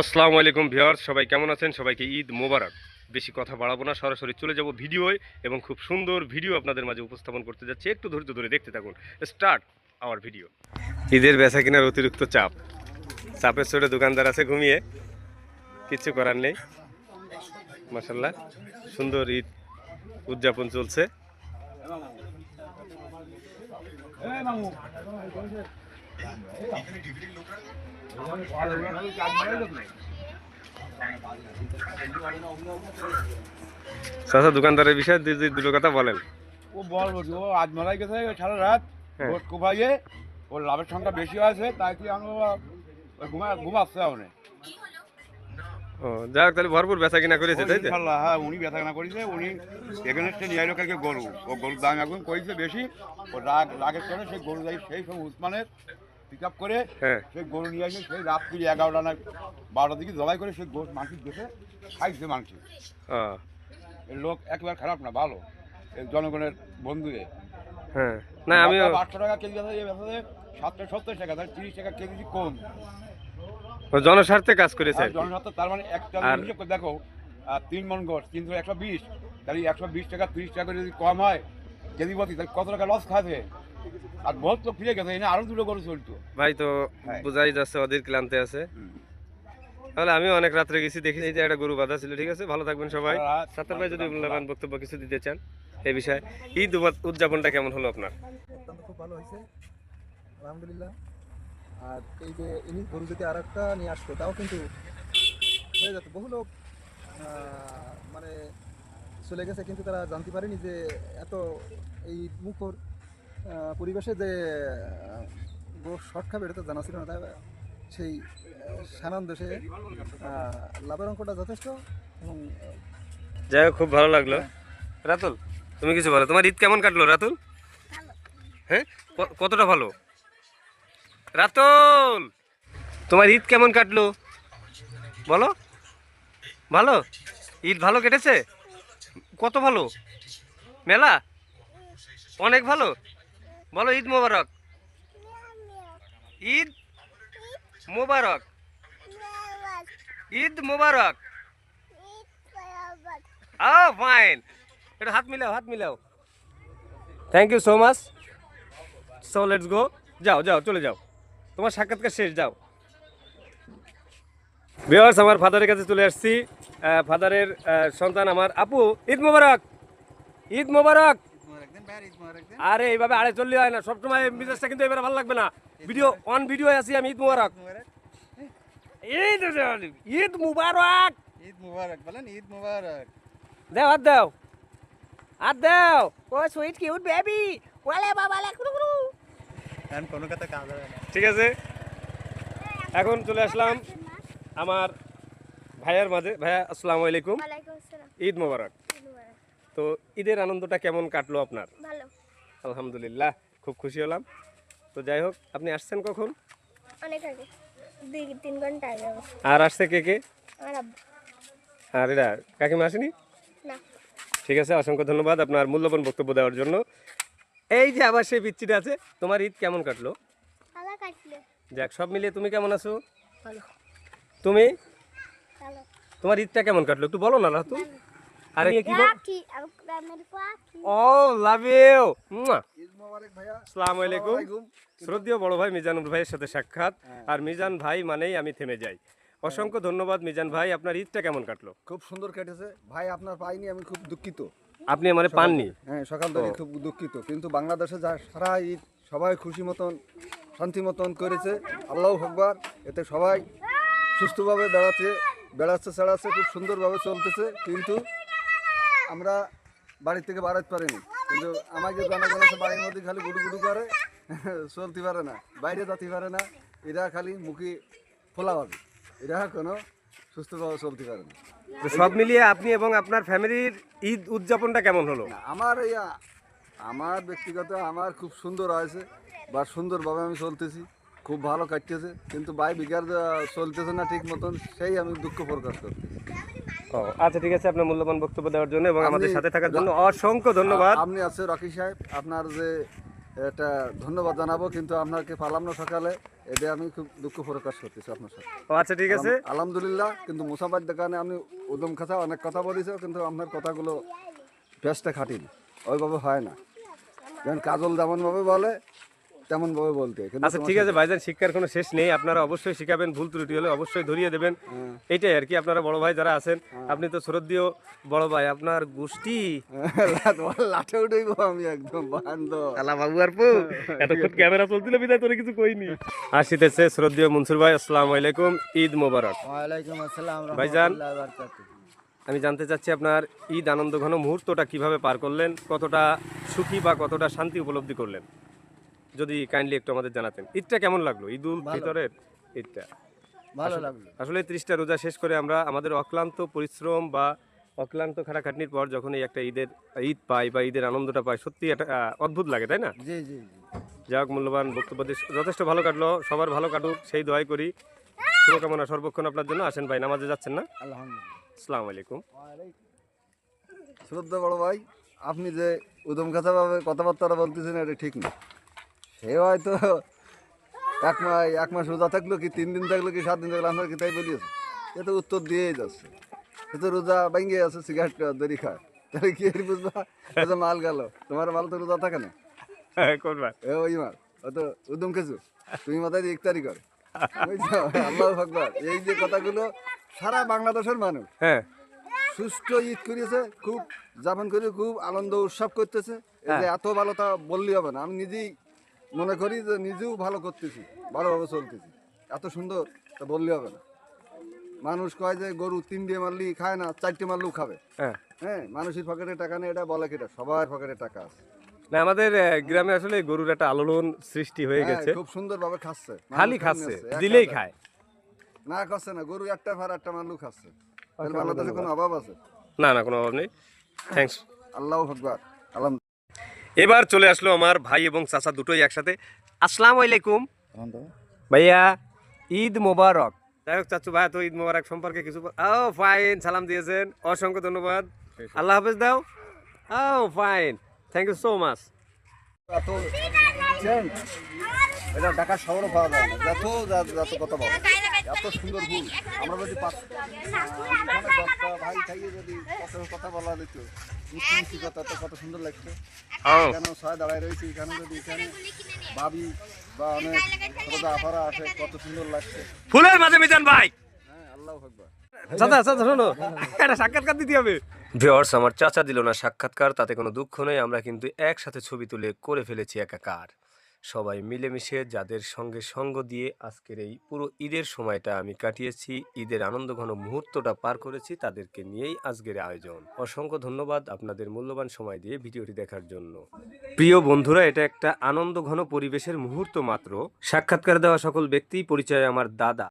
আসসালামু আলাইকুম ভিউয়ার্স, সবাই কেমন আছেন? সবাইকে ঈদ মোবারক। বেশি কথা বাড়াবো না, সরাসরি চলে যাব ভিডিওয় এবং খুব সুন্দর ভিডিও আপনাদের মাঝে উপস্থাপন করতে যাচ্ছি। একটু ধৈর্য ধরে দেখতে থাকুন। Start our video. ঈদের বেচা কেনার অতিরিক্ত চাপ। চাপের চড়ে দোকানদার আছে ঘুমিয়ে। কিছু করার নেই। মাসাল্লাহ সুন্দর ঈদ উদযাপন চলছে। চাচা দোকানদারের বিষয়ে দুই দুই দুটো কথা বলেন। ও বলব ও আজ মারাই গেছে সারা রাত। হ্যাঁ। ভোট কোপাইয়ে ওর লাভের সংখ্যা বেশি আছে তাই কি আমি ঘুমা ঘুমাচ্ছে উনি ও যাক তাহলে ভরপুর বেচা কিনা করেছে তাই তো? হ্যাঁ উনি ব্যথা কেনা করেছে উনি এখানে এসে নিয়ে কালকে গরু। ও গরুর দাম এখন করেছে বেশি ও রাগ রাগের চলে সেই গরু যাই সেই সব উসমানের পিক আপ করে হ্যাঁ। সেই গরু নিয়ে আসে সেই রাত্রি এগারোটা না বারোটার দিকে জবাই করে সেই গরু মাংস দেখে খাইছে মাংস। এর লোক একেবারে খারাপ না ভালো। জনগণের বন্ধুরে। হ্যাঁ। না আমিও আটশো টাকা কেজি আছে এই সাতশো সত্তর টাকা তাহলে তিরিশ টাকা কেজি কম। জনস্বার্থে কাজ করেছে জনস্বার্থ তার মানে একটা দেখো তিন মন গোস তিনশো একশো বিশ তাহলে একশো বিশ টাকা তিরিশ টাকা যদি কম হয় কেজি প্রতি তাহলে কত টাকা লস খাবে আর বহুত তো ফিরে গেছে এনে আরও দুটো গরু চলতো। ভাই তো হ্যাঁ। বোঝাই যাচ্ছে ওদের ক্লান্তে আছে। তাহলে আমি অনেক রাত্রে গেছি দেখি এই যে একটা গরু বাঁধা ছিল ঠিক আছে? ভালো থাকবেন সবাই। সাত্তার ভাই যদি মূল্যবান বক্তব্য কিছু দিতে চান এই বিষয়ে। ঈদ উদযাপনটা কেমন হলো আপনার? অত্যন্ত খুব ভালো হয়েছে। আলহামদুলিল্লাহ। আর এই যে ইনি গরু যদি আর একটা নিয়ে আসতো তাও কিন্তু হয়ে যেত। বহু লোক আহ, মানে চলে গেছে কিন্তু তারা জানতে পারেনি যে এত এই মুখর পরিবেশে যে গরু শর্ট খাবে এটা তো জানা ছিল না তাই সেই আহ, সানন্দে আহ, লাভের অঙ্কটা যথেষ্ট এবং যাই হোক খুব ভালো লাগল। রাতুল তুমি কিছু বলো তোমার ঈদ কেমন কাটলো রাতুল? হ্যাঁ? কতটা ভালো? রাতুল! তোমার ঈদ কেমন কাটলো? বলো। ভালো? ঈদ ভালো কেটেছে? কত ভালো? মেলা? অনেক ভালো? বলো, ঈদ মোবারক। ঈদ মোবারক। ঈদ মোবারক। ও ফাইন এটা হাত মিলাও হাত মিলাও। Thank you so much so let's go যাও যাও, চলে যাও। তোমার সাক্ষাৎকার শেষ, যাও। ভিউয়ার্স আমার ফাদারের কাছে চলে আসছি। ফাদারের সন্তান আমার। আপু, ঈদ মোবারক। ঈদ মোবারক। আরে এইভাবে আড়ে চললে হয় না। সবসময় মেজাজটা কিন্তু এবারে ভালো লাগবে না। ভিডিও অন ভিডিও আছি আমি ঈদ মোবারক। ঈদ ঈদ মুবারক। ঈদ মুবারক বলেন ঈদ মুবারক। দাও হাত দাও। হাত দাও। ও সুইট কিউট বেবি ওলে বাবা লে কুরু কুরু এখন কোনো কথা কাজ হবে না। ঠিক আছে। এখন চলে আসলাম আমার ভাইয়ার মাঝে। ভাইয়া আসসালামু আলাইকুম। ওয়ালাইকুম আসসালাম। ঈদ মোবারক। তো ঈদের আনন্দটা কেমন কাটলো আপনার? ভালো। আলহামদুলিল্লাহ খুব খুশি হলাম। তো যাই হোক আপনি আসছেন কখন? অনেক আগে। দুই তিন ঘণ্টা আগে আর আসছে কে কে? আমার আব্বু। আর এরা কাকিমা আসেনি? না। ঠিক আছে অসংখ্য ধন্যবাদ আপনার মূল্যবান বক্তব্য দেওয়ার জন্য। এই যে আবার সেই পিচ্ছিটা আছে তোমার ঈদ কেমন কাটলো? ভালো কাটলে। যাক সব মিলিয়ে তুমি কেমন আছো? ভালো। তুমি? তোমার ঈদটা কেমন কাটলো একটু বলো না রাতু। আরে কি ও লাভ ইউ ঈদ আসসালামু আলাইকুম। শ্রদ্ধেয় বড় ভাই মিজানুর ভাইয়ের সাথে সাক্ষাৎ। আর মিজান ভাই মানেই আমি থেমে যাই। অসংখ্য ধন্যবাদ মিজান ভাই আপনার ঈদটা কেমন কাটলো? খুব সুন্দর কেটেছে। ভাই আপনার পাইনি আমি খুব দুঃখিত। আপনি আমারে পাননি? হ্যাঁ সকাল থেকে খুব দুঃখিত। কিন্তু বাংলাদেশে যা সারা ঈদ সবাই খুশি মতন শান্তি মতন করেছে। আল্লাহ হকবার এতে সবাই সুস্থভাবে বেড়াচ্ছে বেড়াচ্ছে চেড়াচ্ছে খুব সুন্দরভাবে চলতেছে। কিন্তু আমরা বাড়ি থেকে বাড়াতে পারিনি। কিন্তু আমাকে জনগণ আছে বাড়ির মধ্যে খালি গুডু গুডু করে চলতে পারে না বাইরে যেতে পারে না এরা খালি মুখে ফোলা হবে এরা কোনো সুস্থভাবে চলতে পারে না। সব মিলিয়ে আপনি এবং আপনার ফ্যামিলির ঈদ উদযাপনটা কেমন হলো? আমার এই আ- আমার ব্যক্তিগত আমার খুব সুন্দর হয়েছে বা সুন্দরভাবে আমি চলতেছি খুব ভালো কাটতেছে কিন্তু বাই বিঘার চলতেছে না ঠিক মতন সেই আমি দুঃখ প্রকাশ করতেছি। ও আচ্ছা ঠিক আছে আপনার মূল্যবান বক্তব্য দেওয়ার জন্য এবং আমাদের সাথে থাকার জন্য অসংখ্য ধন্যবাদ। আপনি আছে রকি সাহেব আপনার যে এটা ধন্যবাদ জানাব কিন্তু আপনাকে পালাম না সকালে এটা আমি খুব দুঃখ প্রকাশ করতেছি আপনার সাথে। আচ্ছা ঠিক আছে। আলহামদুলিল্লাহ কিন্তু মুসাফার দোকানে আমি উদম খাতা অনেক কথা বলেছি কিন্তু আপনার কথাগুলো পেঁচটা খাটিনি ওইভাবে হয় না। যেমন কাজল যেমনভাবে বলে তেমনভাবে বলতে আচ্ছা ঠিক আছে ভাইজান শিক্ষার কোনো শেষ নেই। আপনারা অবশ্যই শিখাবেন ভুল ত্রুটি হলে অবশ্যই ধরিয়ে দেবেন। হ্যাঁ। এইটাই আর কি আপনারা বড় ভাই যারা আছেন আপনি তো শ্রদ্ধীয় বড় ভাই আপনার গোষ্ঠী। লাঠে উঠেইব আমি একদম আলা বাবু আর পু এতক্ষণ ক্যামেরা চলছিল বিদায় তোরে কিছু কইনি। শ্রদ্ধীয় মনসুর ভাই আসসালামু আলাইকুম ঈদ মোবারক। ওয়ালাইকুম আসসালাম ভাইজান। আমি জানতে চাচ্ছি আপনার ঈদ আনন্দ ঘন মুহূর্তটা কীভাবে পার করলেন কতটা সুখী বা কতটা শান্তি উপলব্ধি করলেন? যদি কাইন্ডলি একটু আমাদের জানাতেন। ঈদটা কেমন লাগল? ঈদ উল। ফিতরের ঈদটা? ভালো লাগল। আসলে ত্রিশটা রোজা শেষ করে আমরা আমাদের অক্লান্ত পরিশ্রম বা অক্লান্ত খাটাখাটনির পর যখন এই একটা ঈদের ঈদ পাই বা ঈদের আনন্দটা পাই সত্যি একটা অদ্ভুত লাগে তাই না? জি জি জি। যাই হোক মূল্যবান বক্তব্য যথেষ্ট ভালো কাটলো। সবার ভালো কাটুক সেই দোয়াই করি। শুভকামনা সর্বক্ষণ আপনার জন্য। আসেন ভাই নামাজে যাচ্ছেন না? আলহামদুলিল্লাহ। আসসালামু আলাইকুম। শ্রদ্ধা বড় ভাই আপনি যে উদম ভাবে কথাবার্তা বলতেছেন এটা ঠিক না। সে হয়তো এক মাস এক মাস রোজা থাকল কি তিন দিন থাকল কি সাত দিন থাকল আপনার কি তাই বলিয়েছে এ তো উত্তর দিয়েই যাচ্ছে। এ তো রোজা ভেঙে আছে সিগারেট দড়ি খায়। তাহলে কি বুঝবা? মাল গেল। তোমার মাল তো রোজা থাকে না। এ ওই মাল। ও তো উদম খেছু তুমি মাথায় ইফতারি করে। বুঝছ? আল্লাহ ভগবান এই যে কথাগুলো সারা বাংলাদেশের মানুষ হ্যাঁ। সুষ্ঠু ঈদ করেছে খুব যাপন করে খুব আনন্দ উৎসব করতেছে। এই যে এত ভালো তা বললে হবে না। আমি নিজেই মনে করি যে নিজেও ভালো করতেছি ভালোভাবে চলতেছি। এত সুন্দর তা বললে হবে না। মানুষ কয় যে গরু তিনটে মারলি খায় না চারটে মারলেও খাবে। হ্যাঁ। হ্যাঁ মানুষের পকেটে টাকা নেই এটা বলে কিটা সবার পকেটে টাকা আছে। না আমাদের গ্রামে আসলে গরুর একটা আলোড়ন সৃষ্টি হয়ে হ্যাঁ, গেছে। খুব সুন্দরভাবে খাচ্ছে। খালি খাচ্ছে দিলেই খায়। না খাচ্ছে না গরু একটা ভার একটা মারলেও খাচ্ছে। তাহলে বাংলাদেশে কোনো অভাব আছে? না না কোনো অভাব নেই। থ্যাঙ্কস আল্লাহ ভগবান আলহাম এবার চলে আসলো আমার ভাই এবং চাচা দুটোই একসাথে। আসসালামু আলাইকুম। ভাইয়া, ঈদ মোবারক। যাই হোক চাচু ভাই, তো ঈদ মোবারক সম্পর্কে কিছু ও ফাইন সালাম দিয়েছেন। অসংখ্য ধন্যবাদ। আল্লাহ হাফেজ দাও। ও fine thank you so much এটা ঢাকা শহরে পাওয়া যায় না। যত যত কথা বলো এত সুন্দর ফুল আমরা যদি দশটা ভাই খাইয়ে যদি কত কথা বলা দিত মিষ্টি মিষ্টি কথা তো কত সুন্দর লাগছে। কেন ছয় দাঁড়ায় রয়েছে এখানে যদি এখানে ভাবি বা অনেক আফারা আসে কত সুন্দর লাগছে। ফুলের মাঝে মিজান ভাই। হ্যাঁ আল্লাহ শোনো। একটা সাক্ষাৎকার দিতে হবে। ভিওর্স আমার চাচা দিল না সাক্ষাৎকার তাতে কোনো দুঃখ নেই। আমরা কিন্তু একসাথে ছবি তুলে করে ফেলেছি একাকার। সবাই মিলেমিশে যাদের সঙ্গে সঙ্গ দিয়ে আজকের এই পুরো ঈদের সময়টা আমি কাটিয়েছি, ঈদের আনন্দ ঘন মুহূর্তটা পার করেছি তাদেরকে নিয়েই আজকের আয়োজন। অসংখ্য ধন্যবাদ আপনাদের মূল্যবান সময় দিয়ে ভিডিওটি দেখার জন্য। প্রিয় বন্ধুরা, এটা একটা আনন্দ ঘন পরিবেশের মুহূর্ত মাত্র। সাক্ষাৎকার দেওয়া সকল ব্যক্তি, পরিচয় আমার দাদা।